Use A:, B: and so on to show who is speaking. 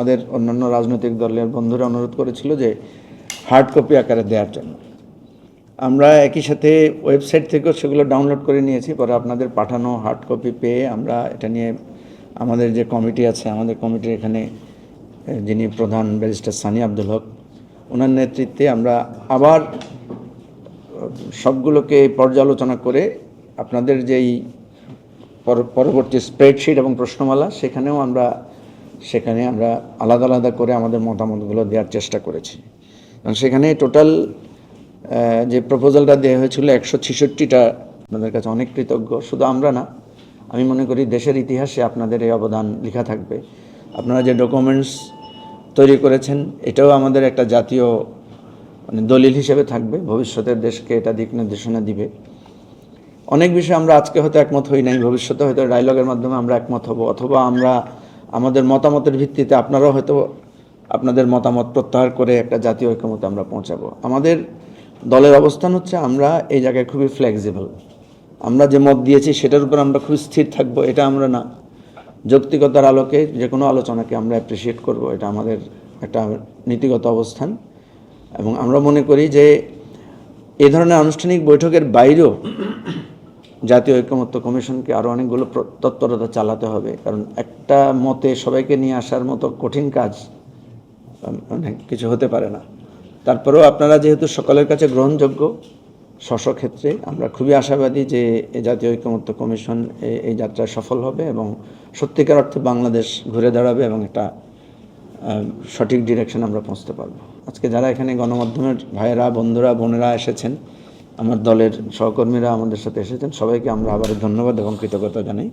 A: আমাদের অন্যান্য রাজনৈতিক দলের বন্ধুরা অনুরোধ করেছিল যে হার্ড কপি আকারে দেওয়ার জন্য। আমরা একই সাথে ওয়েবসাইট থেকেও সেগুলো ডাউনলোড করে নিয়েছি, পরে আপনাদের পাঠানো হার্ড কপি পেয়ে আমরা এটা নিয়ে আমাদের যে কমিটি আছে, আমাদের কমিটির এখানে যিনি প্রধান ব্যারিস্টার সানি আব্দুল হক, ওনার নেতৃত্বে আমরা আবার সবগুলোকে পর্যালোচনা করে আপনাদের যেই পর- পরবর্তী স্প্রেডশিট এবং প্রশ্নমালা, সেখানেও আমরা সেখানে আমরা আলাদা আলাদা করে আমাদের মতামতগুলো দেওয়ার চেষ্টা করেছি। কারণ সেখানে টোটাল যে প্রপোজালটা দেওয়া হয়েছিল একশো ছেষট্টিটা আপনাদের কাছে অনেক কৃতজ্ঞ। শুধু আমরা না, আমি মনে করি দেশের ইতিহাসে আপনাদের এই অবদান লেখা থাকবে। আপনারা যে ডকুমেন্টস তৈরি করেছেন, এটাও আমাদের একটা জাতীয় মানে দলিল হিসেবে থাকবে। ভবিষ্যতের দেশকে এটা দিক নির্দেশনা দিবে। অনেক বিষয়ে আমরা আজকে হয়তো একমত হই নাই, ভবিষ্যতে হয়তো ডায়লগের মাধ্যমে আমরা একমত হব। অথবা আমরা আমাদের মতামতের ভিত্তিতে আপনারাও হয়তো আপনাদের মতামত প্রত্যাহার করে একটা জাতীয় ঐক্যমতে আমরা পৌঁছাবো। আমাদের দলের অবস্থান হচ্ছে আমরা এই জায়গায় খুবই ফ্লেক্সিবল আমরা যে মত দিয়েছি সেটার উপর আমরা খুব স্থির থাকব, এটা আমরা না। যৌক্তিকতার আলোকে যে কোনো আলোচনাকে আমরা অ্যাপ্রিসিয়েট করব, এটা আমাদের একটা নীতিগত অবস্থান। এবং আমরা মনে করি যে এ ধরনের আনুষ্ঠানিক বৈঠকের বাইরেও জাতীয় ঐক্যমত্য কমিশনকে আরও অনেকগুলো প্র- তৎপরতা চালাতে হবে। কারণ একটা মতে সবাইকে নিয়ে আসার মতো কঠিন কাজ অনেক কিছু হতে পারে না। তারপরেও আপনারা যেহেতু সকলের কাছে গ্রহণযোগ্য ক্ষেত্রে আমরা খুবই আশাবাদী যে এই জাতীয় ঐক্যমত্য কমিশন এই যাত্রায় সফল হবে এবং সত্যিকার অর্থে বাংলাদেশ ঘুরে দাঁড়াবে এবং একটা সঠিক ডিরেকশন আমরা পৌঁছতে পারব। আজকে যারা এখানে গণমাধ্যমের ভাইয়েরা, বন্ধুরা, বোনেরা এসেছেন আমার দলের সহকর্মীরা আমাদের সাথে এসেছেন। সবাইকে আমরা আবারও ধন্যবাদ এবং কৃতজ্ঞতা জানাই।